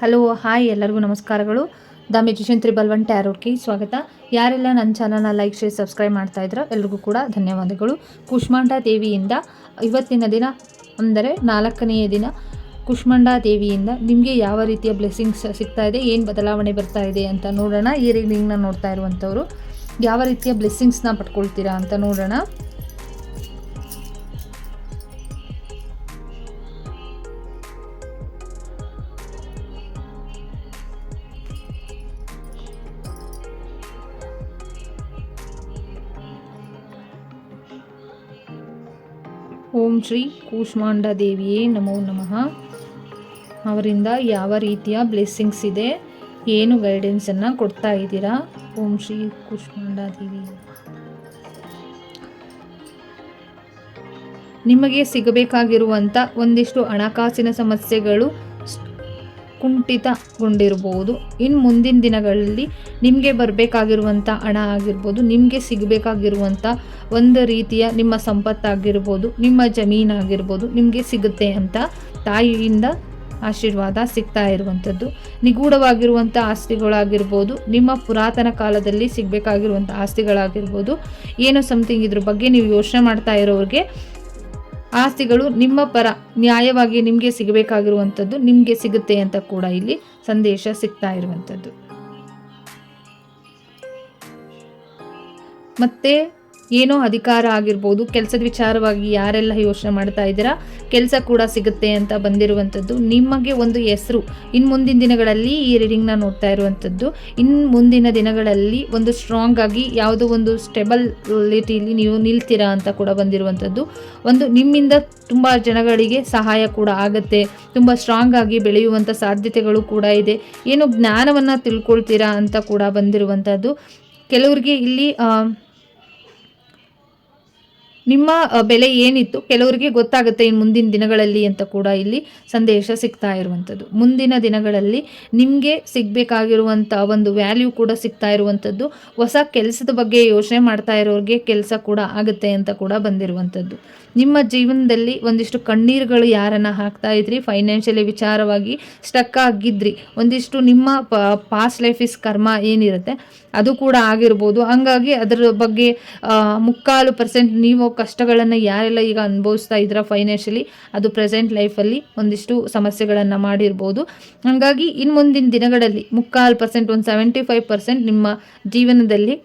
Hello, hi ಎಲ್ಲರಿಗೂ ನಮಸ್ಕಾರಗಳು. The musician triple one ಟ್ಯಾರೋಟ್ಗೆ ಸ್ವಾಗತ. ಯಾರೆಲ್ಲ ನನ್ನ ಚಾನಲ್ನ ಲೈಕ್, ಶೇರ್, ಸಬ್ಸ್ಕ್ರೈಬ್ ಮಾಡ್ತಾ ಇದ್ರೋ ಎಲ್ರಿಗೂ ಕೂಡ ಧನ್ಯವಾದಗಳು. ಕುಷ್ಮಾಂಡ ದೇವಿಯಿಂದ ಇವತ್ತಿನ ದಿನ, ಅಂದರೆ ನಾಲ್ಕನೆಯ ದಿನ, ಕುಷ್ಮಾಂಡ ದೇವಿಯಿಂದ ನಿಮಗೆ ಯಾವ ರೀತಿಯ ಬ್ಲೆಸ್ಸಿಂಗ್ಸ್ ಸಿಗ್ತಾ ಇದೆ, ಏನು ಬದಲಾವಣೆ ಬರ್ತಾ ಇದೆ ಅಂತ ನೋಡೋಣ. ಈ ರೀಡಿಂಗ್ನ ನೋಡ್ತಾ ಇರುವಂಥವ್ರು, ಯಾವ ರೀತಿಯ ಬ್ಲೆಸ್ಸಿಂಗ್ಸ್ನ ಪಡ್ಕೊಳ್ತೀರಾ ಅಂತ ನೋಡೋಣ. ಓಂ ಶ್ರೀ ಕೂಷ್ಮಾಂಡ ದೇವಿಯೇ ನಮೋ ನಮಃ. ಅವರಿಂದ ಯಾವ ರೀತಿಯ ಬ್ಲೆಸ್ಸಿಂಗ್ಸ್ ಇದೆ, ಏನು ಗೈಡೆನ್ಸನ್ನು ಕೊಡ್ತಾ ಇದ್ದೀರಾ? ಓಂ ಶ್ರೀ ಕೂಷ್ಮಾಂಡ ದೇವಿ ನಿಮಗೆ ಸಿಗಬೇಕಾಗಿರುವಂಥ ಒಂದಿಷ್ಟು ಹಣಕಾಸಿನ ಸಮಸ್ಯೆಗಳು ಕುಂಠಿತಗೊಂಡಿರ್ಬೋದು ಇನ್ನು ಮುಂದಿನ ದಿನಗಳಲ್ಲಿ ನಿಮಗೆ ಬರಬೇಕಾಗಿರುವಂಥ ಹಣ ಆಗಿರ್ಬೋದು, ನಿಮಗೆ ಸಿಗಬೇಕಾಗಿರುವಂಥ ಒಂದು ರೀತಿಯ ನಿಮ್ಮ ಸಂಪತ್ತಾಗಿರ್ಬೋದು, ನಿಮ್ಮ ಜಮೀನಾಗಿರ್ಬೋದು, ನಿಮಗೆ ಸಿಗುತ್ತೆ ಅಂತ ತಾಯಿಯಿಂದ ಆಶೀರ್ವಾದ ಸಿಗ್ತಾ ಇರುವಂಥದ್ದು. ನಿಗೂಢವಾಗಿರುವಂಥ ಆಸ್ತಿಗಳಾಗಿರ್ಬೋದು, ನಿಮ್ಮ ಪುರಾತನ ಕಾಲದಲ್ಲಿ ಸಿಗಬೇಕಾಗಿರುವಂಥ ಆಸ್ತಿಗಳಾಗಿರ್ಬೋದು, ಏನೋ ಸಮಥಿಂಗ್ ಇದ್ರ ಬಗ್ಗೆ ನೀವು ಯೋಚನೆ ಮಾಡ್ತಾ ಇರೋರಿಗೆ ಆಸ್ತಿಗಳು ನಿಮ್ಮ ಪರ ನ್ಯಾಯವಾಗಿ ನಿಮಗೆ ಸಿಗಬೇಕಾಗಿರುವಂಥದ್ದು ನಿಮಗೆ ಸಿಗುತ್ತೆ ಅಂತ ಕೂಡ ಇಲ್ಲಿ ಸಂದೇಶ ಸಿಗ್ತಾ ಇರುವಂಥದ್ದು. ಮತ್ತೆ ಏನೋ ಅಧಿಕಾರ ಆಗಿರ್ಬೋದು, ಕೆಲಸದ ವಿಚಾರವಾಗಿ ಯಾರೆಲ್ಲ ಯೋಚನೆ ಮಾಡ್ತಾ ಇದ್ದೀರಾ, ಕೆಲಸ ಕೂಡ ಸಿಗುತ್ತೆ ಅಂತ ಬಂದಿರುವಂಥದ್ದು ನಿಮಗೆ ಒಂದು ಹೆಸರು. ಇನ್ನು ಮುಂದಿನ ದಿನಗಳಲ್ಲಿ ಈ ರೀಡಿಂಗ್ನ ನೋಡ್ತಾ ಇರುವಂಥದ್ದು. ಇನ್ನು ಮುಂದಿನ ದಿನಗಳಲ್ಲಿ ಒಂದು ಸ್ಟ್ರಾಂಗ್ ಆಗಿ ಯಾವುದೋ ಒಂದು ಸ್ಟೆಬಲಿಟಿಲಿ ನೀವು ನಿಲ್ತೀರಾ ಅಂತ ಕೂಡ ಬಂದಿರುವಂಥದ್ದು. ಒಂದು ನಿಮ್ಮಿಂದ ತುಂಬ ಜನಗಳಿಗೆ ಸಹಾಯ ಕೂಡ ಆಗುತ್ತೆ. ತುಂಬ ಸ್ಟ್ರಾಂಗ್ ಆಗಿ ಬೆಳೆಯುವಂಥ ಸಾಧ್ಯತೆಗಳು ಕೂಡ ಇದೆ. ಏನು ಜ್ಞಾನವನ್ನು ತಿಳ್ಕೊಳ್ತೀರಾ ಅಂತ ಕೂಡ ಬಂದಿರುವಂಥದ್ದು. ಕೆಲವರಿಗೆ ಇಲ್ಲಿ ನಿಮ್ಮ ಬೆಲೆ ಏನಿತ್ತು ಕೆಲವರಿಗೆ ಗೊತ್ತಾಗುತ್ತೆ ಇನ್ನು ಮುಂದಿನ ದಿನಗಳಲ್ಲಿ ಅಂತ ಕೂಡ ಇಲ್ಲಿ ಸಂದೇಶ ಸಿಗ್ತಾ ಇರುವಂಥದ್ದು. ಮುಂದಿನ ದಿನಗಳಲ್ಲಿ ನಿಮಗೆ ಸಿಗಬೇಕಾಗಿರುವಂಥ ಒಂದು ವ್ಯಾಲ್ಯೂ ಕೂಡ ಸಿಗ್ತಾ ಇರುವಂಥದ್ದು. ಹೊಸ ಕೆಲಸದ ಬಗ್ಗೆ ಯೋಚನೆ ಮಾಡ್ತಾ ಇರೋರಿಗೆ ಕೆಲಸ ಕೂಡ ಆಗುತ್ತೆ ಅಂತ ಕೂಡ ಬಂದಿರುವಂಥದ್ದು. ನಿಮ್ಮ ಜೀವನದಲ್ಲಿ ಒಂದಿಷ್ಟು ಕಣ್ಣೀರುಗಳು ಯಾರನ್ನು ಹಾಕ್ತಾ ಇದ್ರಿ? ಫೈನಾನ್ಷಿಯಲಿ ವಿಚಾರವಾಗಿ ಸ್ಟಕ್ ಆಗಿದ್ರಿ. ಒಂದಿಷ್ಟು ನಿಮ್ಮ ಪಾಸ್ಟ್ ಲೈಫ್ ಇಸ್ ಕರ್ಮ ಏನಿರುತ್ತೆ? ಅದು ಕೂಡ ಆಗಿರ್ಬೋದು. ಹಂಗಾಗಿ ಅದರ ಬಗ್ಗೆ ಮುಕ್ಕಾಲು ಪರ್ಸೆಂಟ್ ನೀವು ಕಷ್ಟಗಳನ್ನು ಯಾರೆಲ್ಲ ಈಗ ಅನುಭವಿಸ್ತಾ ಇದ್ದೀರಾ ಫೈನಾನ್ಷಿಯಲಿ ಅದು ಪ್ರೆಸೆಂಟ್ ಲೈಫಲ್ಲಿ ಒಂದಿಷ್ಟು ಸಮಸ್ಯೆಗಳನ್ನು ಮಾಡಿರ್ಬೋದು. ಹಾಗಾಗಿ ಇನ್ನು ಮುಂದಿನ ದಿನಗಳಲ್ಲಿ ಮುಕ್ಕಾಲು ಪರ್ಸೆಂಟ್ ಒಂದು ಸೆವೆಂಟಿ ಫೈವ್ ಪರ್ಸೆಂಟ್ ನಿಮ್ಮ ಜೀವನದಲ್ಲಿ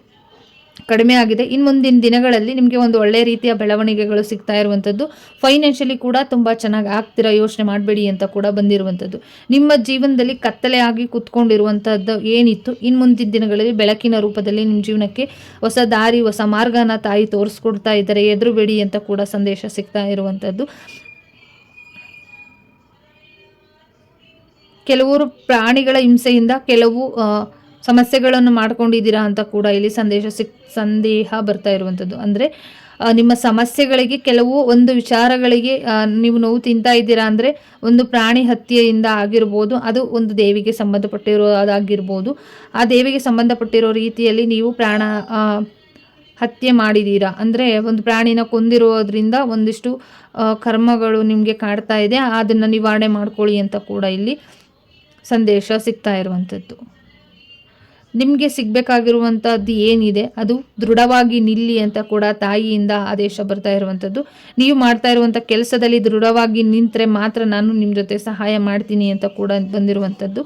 ಕಡಿಮೆ ಆಗಿದೆ. ಇನ್ನು ಮುಂದಿನ ದಿನಗಳಲ್ಲಿ ನಿಮಗೆ ಒಂದು ಒಳ್ಳೆ ರೀತಿಯ ಬೆಳವಣಿಗೆಗಳು ಸಿಗ್ತಾ ಇರುವಂಥದ್ದು. ಫೈನಾನ್ಷಿಯಲಿ ಕೂಡ ತುಂಬ ಚೆನ್ನಾಗಿ ಆಗ್ತಿರೋ ಯೋಚನೆ ಮಾಡಬೇಡಿ ಅಂತ ಕೂಡ ಬಂದಿರುವಂಥದ್ದು. ನಿಮ್ಮ ಜೀವನದಲ್ಲಿ ಕತ್ತಲೆಯಾಗಿ ಕುತ್ಕೊಂಡಿರುವಂಥದ್ದು ಏನಿತ್ತು? ಇನ್ನು ಮುಂದಿನ ದಿನಗಳಲ್ಲಿ ಬೆಳಕಿನ ರೂಪದಲ್ಲಿ ನಿಮ್ಮ ಜೀವನಕ್ಕೆ ಹೊಸ ದಾರಿ, ಹೊಸ ಮಾರ್ಗನ ತಾಯಿ ತೋರಿಸ್ಕೊಡ್ತಾ ಇದ್ದಾರೆ. ಎದುರುಬೇಡಿ ಅಂತ ಕೂಡ ಸಂದೇಶ ಸಿಗ್ತಾ ಇರುವಂಥದ್ದು. ಕೆಲವರು ಪ್ರಾಣಿಗಳ ಹಿಂಸೆಯಿಂದ, ಕೆಲವು ಸಮಸ್ಯೆಗಳನ್ನು ಮಾಡ್ಕೊಂಡಿದ್ದೀರಾ ಅಂತ ಕೂಡ ಇಲ್ಲಿ ಸಂದೇಶ ಸಿಕ್, ಸಂದೇಹ ಬರ್ತಾ ಇರುವಂಥದ್ದು. ಅಂದರೆ ನಿಮ್ಮ ಸಮಸ್ಯೆಗಳಿಗೆ ಕೆಲವು ಒಂದು ವಿಚಾರಗಳಿಗೆ ನೀವು ನೋವು ತಿಂತಾ ಇದ್ದೀರಾ ಅಂದರೆ ಒಂದು ಪ್ರಾಣಿ ಹತ್ಯೆಯಿಂದ ಆಗಿರ್ಬೋದು, ಅದು ಒಂದು ದೇವಿಗೆ ಸಂಬಂಧಪಟ್ಟಿರೋದಾಗಿರ್ಬೋದು ಆ ದೇವಿಗೆ ಸಂಬಂಧಪಟ್ಟಿರೋ ರೀತಿಯಲ್ಲಿ ನೀವು ಪ್ರಾಣ ಹತ್ಯೆ ಮಾಡಿದ್ದೀರಾ. ಅಂದರೆ, ಒಂದು ಪ್ರಾಣಿನ ಕೊಂದಿರೋದ್ರಿಂದ ಒಂದಿಷ್ಟು ಕರ್ಮಗಳು ನಿಮಗೆ ಕಾಡ್ತಾ ಇದೆ, ಅದನ್ನು ನಿವಾರಣೆ ಮಾಡ್ಕೊಳ್ಳಿ ಅಂತ ಕೂಡ ಇಲ್ಲಿ ಸಂದೇಶ ಸಿಗ್ತಾ ಇರುವಂಥದ್ದು. ನಿಮಗೆ ಸಿಗಬೇಕಾಗಿರುವಂಥದ್ದು ಏನಿದೆ, ಅದು ದೃಢವಾಗಿ ನಿಲ್ಲಿ ಅಂತ ಕೂಡ ತಾಯಿಯಿಂದ ಆದೇಶ ಬರ್ತಾ ಇರುವಂಥದ್ದು ನೀವು ಮಾಡ್ತಾ ಇರುವಂಥ ಕೆಲಸದಲ್ಲಿ ದೃಢವಾಗಿ ನಿಂತರೆ ಮಾತ್ರ ನಾನು ನಿಮ್ಮ ಜೊತೆ ಸಹಾಯ ಮಾಡ್ತೀನಿ ಅಂತ ಕೂಡ ಬಂದಿರುವಂಥದ್ದು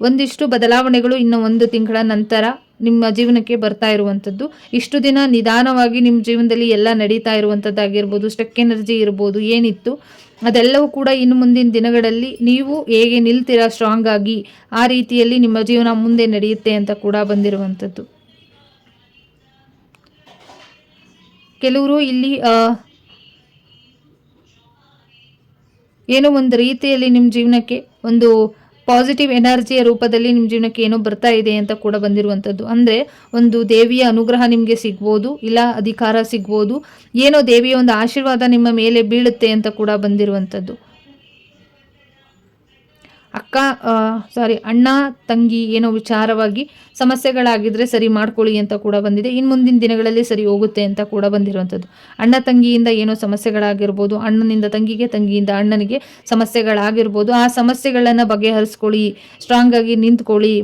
ಒಂದಿಷ್ಟು ಬದಲಾವಣೆಗಳು ಇನ್ನು ಒಂದು ತಿಂಗಳ ನಂತರ ನಿಮ್ಮ ಜೀವನಕ್ಕೆ ಬರ್ತಾ ಇರುವಂಥದ್ದು. ಇಷ್ಟು ದಿನ ನಿಧಾನವಾಗಿ ನಿಮ್ಮ ಜೀವನದಲ್ಲಿ ಎಲ್ಲ ನಡೀತಾ ಇರುವಂಥದ್ದಾಗಿರ್ಬೋದು, ಸ್ಟಕ್ ಎನರ್ಜಿ ಇರ್ಬೋದು, ಏನಿತ್ತು, ಅದೆಲ್ಲವೂ ಕೂಡ ಇನ್ನು ಮುಂದಿನ ದಿನಗಳಲ್ಲಿ ನೀವು ಹೇಗೆ ನಿಲ್ತೀರಾ ಸ್ಟ್ರಾಂಗ್ ಆಗಿ, ಆ ರೀತಿಯಲ್ಲಿ ನಿಮ್ಮ ಜೀವನ ಮುಂದೆ ನಡೆಯುತ್ತೆ ಅಂತ ಕೂಡ ಬಂದಿರುವಂಥದ್ದು. ಕೆಲವರು ಇಲ್ಲಿ ಏನೋ ಒಂದು ರೀತಿಯಲ್ಲಿ ನಿಮ್ಮ ಜೀವನಕ್ಕೆ ಒಂದು ಪಾಸಿಟಿವ್ ಎನರ್ಜಿಯ ರೂಪದಲ್ಲಿ ನಿಮ್ಮ ಜೀವನಕ್ಕೆ ಏನೋ ಬರ್ತಾ ಇದೆ ಅಂತ ಕೂಡ ಬಂದಿರುವಂಥದ್ದು. ಅಂದರೆ ಒಂದು ದೇವಿಯ ಅನುಗ್ರಹ ನಿಮಗೆ ಸಿಗ್ಬೋದು, ಇಲ್ಲ ಅಧಿಕಾರ ಸಿಗ್ಬೋದು, ಏನೋ ದೇವಿಯ ಒಂದು ಆಶೀರ್ವಾದ ನಿಮ್ಮ ಮೇಲೆ ಬೀಳುತ್ತೆ ಅಂತ ಕೂಡ ಬಂದಿರುವಂಥದ್ದು. ಅಕ್ಕ ಸಾರಿ ಅಣ್ಣ, ತಂಗಿ ಏನೋ ವಿಚಾರವಾಗಿ ಸಮಸ್ಯೆಗಳಾಗಿದ್ದರೆ ಸರಿ ಮಾಡ್ಕೊಳ್ಳಿ ಅಂತ ಕೂಡ ಬಂದಿದೆ. ಇನ್ನು ಮುಂದಿನ ದಿನಗಳಲ್ಲಿ ಸರಿ ಹೋಗುತ್ತೆ ಅಂತ ಕೂಡ ಬಂದಿರುವಂಥದ್ದು. ಅಣ್ಣ, ತಂಗಿಯಿಂದ ಏನೋ ಸಮಸ್ಯೆಗಳಾಗಿರ್ಬೋದು, ಅಣ್ಣನಿಂದ ತಂಗಿಗೆ, ತಂಗಿಯಿಂದ ಅಣ್ಣನಿಗೆ ಸಮಸ್ಯೆಗಳಾಗಿರ್ಬೋದು, ಆ ಸಮಸ್ಯೆಗಳನ್ನು ಬಗೆಹರಿಸ್ಕೊಳ್ಳಿ ಸ್ಟ್ರಾಂಗ್ ಆಗಿ ನಿಂತ್ಕೊಳ್ಳಿ.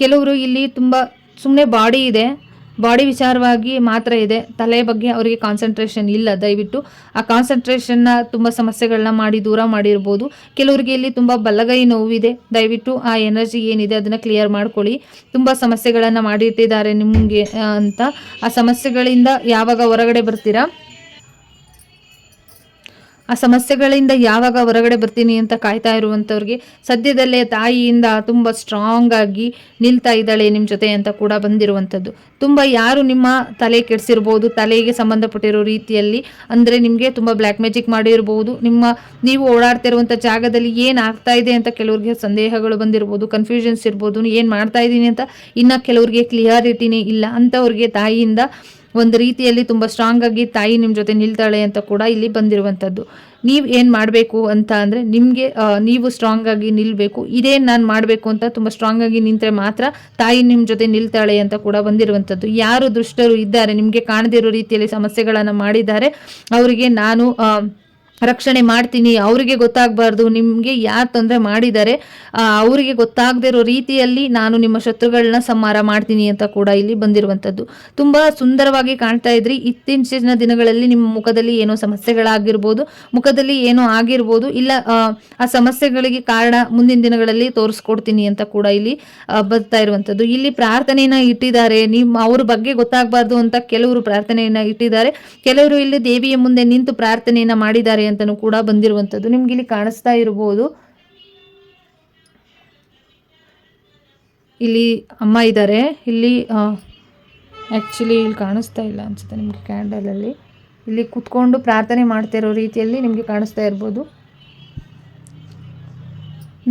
ಕೆಲವರು ಇಲ್ಲಿ ತುಂಬ ಸುಮ್ಮನೆ ಬಾಡಿ ಇದೆ. ಬಾಡಿ ವಿಚಾರವಾಗಿ ಮಾತ್ರ ಇದೆ. ತಲೆ ಬಗ್ಗೆ ಅವರಿಗೆ ಕಾನ್ಸಂಟ್ರೇಷನ್ ಇಲ್ಲ. ದಯವಿಟ್ಟು ಆ ಕಾನ್ಸಂಟ್ರೇಷನ್ನ ತುಂಬ ಸಮಸ್ಯೆಗಳನ್ನ ಮಾಡಿ, ದೂರ ಮಾಡಿರ್ಬೋದು. ಕೆಲವರಿಗೆ ಇಲ್ಲಿ ತುಂಬ ಬಲಗೈ ನೋವಿದೆ. ದಯವಿಟ್ಟು ಆ ಎನರ್ಜಿ ಏನಿದೆ ಅದನ್ನು ಕ್ಲಿಯರ್ ಮಾಡ್ಕೊಳ್ಳಿ. ತುಂಬ ಸಮಸ್ಯೆಗಳನ್ನು ಮಾಡಿಟ್ಟಿದ್ದಾರೆ ನಿಮಗೆ ಅಂತ. ಆ ಸಮಸ್ಯೆಗಳಿಂದ ಯಾವಾಗ ಹೊರಗಡೆ ಬರ್ತೀರಾ? ಆ ಸಮಸ್ಯೆಗಳಿಂದ ಯಾವಾಗ ಹೊರಗಡೆ ಬರ್ತೀನಿ ಅಂತ ಕಾಯ್ತಾ ಇರುವಂಥವ್ರಿಗೆ ಸದ್ಯದಲ್ಲೇ ತಾಯಿಯಿಂದ ತುಂಬ ಸ್ಟ್ರಾಂಗ್ ಆಗಿ ನಿಲ್ತಾ ಇದ್ದಾಳೆ ನಿಮ್ಮ ಜೊತೆ ಅಂತ ಕೂಡ ಬಂದಿರುವಂಥದ್ದು. ತುಂಬ ಯಾರು ನಿಮ್ಮ ತಲೆ ಕೆಡಿಸಿರ್ಬೋದು, ತಲೆಗೆ ಸಂಬಂಧಪಟ್ಟಿರೋ ರೀತಿಯಲ್ಲಿ ಅಂದರೆ ನಿಮಗೆ ತುಂಬ ಬ್ಲ್ಯಾಕ್ ಮ್ಯಾಜಿಕ್ ಮಾಡಿರ್ಬೋದು ನಿಮ್ಮ ನೀವು ಓಡಾಡ್ತಿರುವಂಥ ಜಾಗದಲ್ಲಿ ಏನು ಆಗ್ತಾ ಇದೆ ಅಂತ ಕೆಲವ್ರಿಗೆ ಸಂದೇಹಗಳು ಬಂದಿರ್ಬೋದು ಕನ್ಫ್ಯೂಷನ್ಸ್ ಇರ್ಬೋದು, ಏನು ಮಾಡ್ತಾ ಇದ್ದೀನಿ ಅಂತ ಇನ್ನು ಕೆಲವ್ರಿಗೆ ಕ್ಲಿಯಾರಿಟಿನೇ ಇಲ್ಲ. ಅಂಥವ್ರಿಗೆ ತಾಯಿಯಿಂದ ಒಂದು ರೀತಿಯಲ್ಲಿ ತುಂಬ ಸ್ಟ್ರಾಂಗ್ ಆಗಿ ತಾಯಿ ನಿಮ್ಮ ಜೊತೆ ನಿಲ್ತಾಳೆ ಅಂತ ಕೂಡ ಇಲ್ಲಿ ಬಂದಿರುವಂಥದ್ದು ನೀವು ಏನು ಮಾಡಬೇಕು ಅಂತ ಅಂದರೆ ನಿಮಗೆ ನೀವು ಸ್ಟ್ರಾಂಗ್ ಆಗಿ ನಿಲ್ಲಬೇಕು ಇದೇ ನಾನು ಮಾಡಬೇಕು ಅಂತ ತುಂಬ ಸ್ಟ್ರಾಂಗ್ ಆಗಿ ನಿಂತರೆ ಮಾತ್ರ ತಾಯಿ ನಿಮ್ಮ ಜೊತೆ ನಿಲ್ತಾಳೆ ಅಂತ ಕೂಡ ಬಂದಿರುವಂಥದ್ದು ಯಾರು ದುಷ್ಟರು ಇದ್ದಾರೆ, ನಿಮಗೆ ಕಾಣದಿರೋ ರೀತಿಯಲ್ಲಿ ಸಮಸ್ಯೆಗಳನ್ನು ಮಾಡಿದ್ದಾರೆ, ಅವರಿಗೆ ನಾನು ರಕ್ಷಣೆ ಮಾಡ್ತೀನಿ, ಅವರಿಗೆ ಗೊತ್ತಾಗಬಾರ್ದು, ನಿಮಗೆ ಯಾರು ತೊಂದರೆ ಮಾಡಿದ್ದಾರೆ ಅವರಿಗೆ ಗೊತ್ತಾಗದೇ ಇರೋ ರೀತಿಯಲ್ಲಿ ನಾನು ನಿಮ್ಮ ಶತ್ರುಗಳನ್ನ ಸಂಹಾರ ಮಾಡ್ತೀನಿ ಅಂತ ಕೂಡ ಇಲ್ಲಿ ಬಂದಿರುವಂಥದ್ದು. ತುಂಬ ಸುಂದರವಾಗಿ ಕಾಣ್ತಾ ಇದ್ರಿ. ಇತ್ತೀಚಿನ ದಿನಗಳಲ್ಲಿ ನಿಮ್ಮ ಮುಖದಲ್ಲಿ ಏನೋ ಸಮಸ್ಯೆಗಳಾಗಿರ್ಬೋದು, ಮುಖದಲ್ಲಿ ಏನೋ ಆಗಿರ್ಬೋದು, ಇಲ್ಲ, ಆ ಸಮಸ್ಯೆಗಳಿಗೆ ಕಾರಣ ಮುಂದಿನ ದಿನಗಳಲ್ಲಿ ತೋರಿಸ್ಕೊಡ್ತೀನಿ ಅಂತ ಕೂಡ ಇಲ್ಲಿ ಬರ್ತಾ ಇರುವಂಥದ್ದು. ಇಲ್ಲಿ ಪ್ರಾರ್ಥನೆಯನ್ನ ಇಟ್ಟಿದ್ದಾರೆ. ನಿಮ್ಮ ಅವ್ರ ಬಗ್ಗೆ ಗೊತ್ತಾಗಬಾರ್ದು ಅಂತ ಕೆಲವರು ಪ್ರಾರ್ಥನೆಯನ್ನ ಇಟ್ಟಿದ್ದಾರೆ. ಕೆಲವರು ಇಲ್ಲಿ ದೇವಿಯ ಮುಂದೆ ನಿಂತು ಪ್ರಾರ್ಥನೆಯನ್ನ ಮಾಡಿದ್ದಾರೆ. ಅಂತಲೂ ಕೂಡ ಬಂದಿರುವಂಥದ್ದು. ನಿಮ್ಗೆ ಇಲ್ಲಿ ಕಾಣಿಸ್ತಾ ಇರಬಹುದು ಇಲ್ಲಿ ಅಮ್ಮ ಇದ್ದಾರೆ. ಇಲ್ಲಿ ಆ್ಯಕ್ಚುಲಿ ಇಲ್ಲಿ ಕಾಣಿಸ್ತಾ ಇಲ್ಲ ಅನ್ಸುತ್ತೆ ನಿಮಗೆ ಕ್ಯಾಂಡಲಲ್ಲಿ ಇಲ್ಲಿ ಕುತ್ಕೊಂಡು ಪ್ರಾರ್ಥನೆ ಮಾಡ್ತಿರೋ ರೀತಿಯಲ್ಲಿ ನಿಮಗೆ ಕಾಣಿಸ್ತಾ ಇರ್ಬೋದು.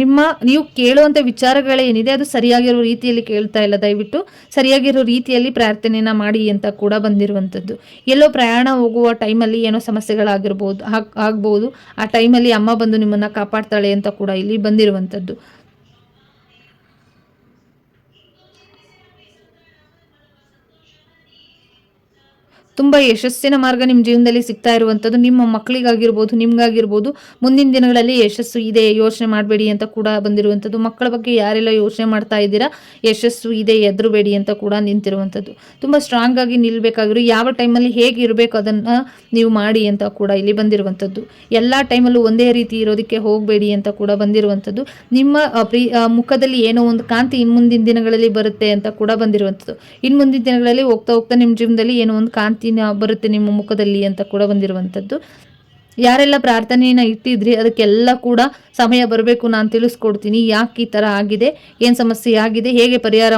ನಿಮ್ಮ, ನೀವು ಕೇಳುವಂಥ ವಿಚಾರಗಳೇನಿದೆ ಅದು ಸರಿಯಾಗಿರೋ ರೀತಿಯಲ್ಲಿ ಕೇಳ್ತಾ ಇಲ್ಲ. ದಯವಿಟ್ಟು ಸರಿಯಾಗಿರೋ ರೀತಿಯಲ್ಲಿ ಪ್ರಾರ್ಥನೆನ ಮಾಡಿ ಅಂತ ಕೂಡ ಬಂದಿರುವಂಥದ್ದು. ಎಲ್ಲೋ ಪ್ರಯಾಣ ಹೋಗುವ ಟೈಮಲ್ಲಿ ಏನೋ ಸಮಸ್ಯೆಗಳಾಗಿರ್ಬೋದು ಆಗ್ಬೋದು, ಆ ಟೈಮಲ್ಲಿ ಅಮ್ಮ ಬಂದು ನಿಮ್ಮನ್ನು ಕಾಪಾಡ್ತಾಳೆ ಅಂತ ಕೂಡ ಇಲ್ಲಿ ಬಂದಿರುವಂಥದ್ದು. ತುಂಬ ಯಶಸ್ಸಿನ ಮಾರ್ಗ ನಿಮ್ಮ ಜೀವನದಲ್ಲಿ ಸಿಗ್ತಾ ಇರುವಂಥದ್ದು ನಿಮ್ಮ ಮಕ್ಕಳಿಗಾಗಿರ್ಬೋದು, ನಿಮ್ಗಾಗಿರ್ಬೋದು, ಮುಂದಿನ ದಿನಗಳಲ್ಲಿ ಯಶಸ್ಸು ಇದೆ, ಯೋಚನೆ ಮಾಡಬೇಡಿ ಅಂತ ಕೂಡ ಬಂದಿರುವಂಥದ್ದು ಮಕ್ಕಳ ಬಗ್ಗೆ ಯಾರೆಲ್ಲ ಯೋಚನೆ ಮಾಡ್ತಾ ಇದ್ದೀರಾ? ಯಶಸ್ಸು ಇದೆ ಎದುರುಬೇಡಿ ಅಂತ ಕೂಡ ನಿಂತಿರುವಂಥದ್ದು ತುಂಬ ಸ್ಟ್ರಾಂಗ್ ಆಗಿ ನಿಲ್ಬೇಕಾಗಿರೋ, ಯಾವ ಟೈಮಲ್ಲಿ ಹೇಗೆ ಇರಬೇಕು ಅದನ್ನು ನೀವು ಮಾಡಿ ಅಂತ ಕೂಡ ಇಲ್ಲಿ ಬಂದಿರುವಂಥದ್ದು ಎಲ್ಲ ಟೈಮಲ್ಲೂ ಒಂದೇ ರೀತಿ ಇರೋದಕ್ಕೆ ಹೋಗಬೇಡಿ ಅಂತ ಕೂಡ ಬಂದಿರುವಂಥದ್ದು ನಿಮ್ಮ ಪ್ರೀ ಮುಖದಲ್ಲಿ ಏನೋ ಒಂದು ಕಾಂತಿ ಇನ್ನು ಮುಂದಿನ ದಿನಗಳಲ್ಲಿ ಬರುತ್ತೆ ಅಂತ ಕೂಡ ಬಂದಿರುವಂಥದ್ದು ಇನ್ನು ಮುಂದಿನ ದಿನಗಳಲ್ಲಿ ಹೋಗ್ತಾ ಹೋಗ್ತಾ ನಿಮ್ಮ ಜೀವನದಲ್ಲಿ ಏನೋ ಒಂದು ಕಾಂತಿ ಬರುತ್ತೆ ನಿಮ್ಮ ಮುಖದಲ್ಲಿ ಅಂತ ಕೂಡ ಬಂದಿರುವಂಥದ್ದು. ಯಾರೆಲ್ಲ ಪ್ರಾರ್ಥನೆಯನ್ನು ಇಟ್ಟಿದ್ರಿ, ಅದಕ್ಕೆಲ್ಲ ಕೂಡ ಸಮಯ ಬರಬೇಕು ನಾನು ತಿಳಿಸ್ಕೊಡ್ತೀನಿ. ಯಾಕೆ ಈ ಥರ ಆಗಿದೆ? ಏನು ಸಮಸ್ಯೆ ಆಗಿದೆ? ಹೇಗೆ ಪರಿಹಾರ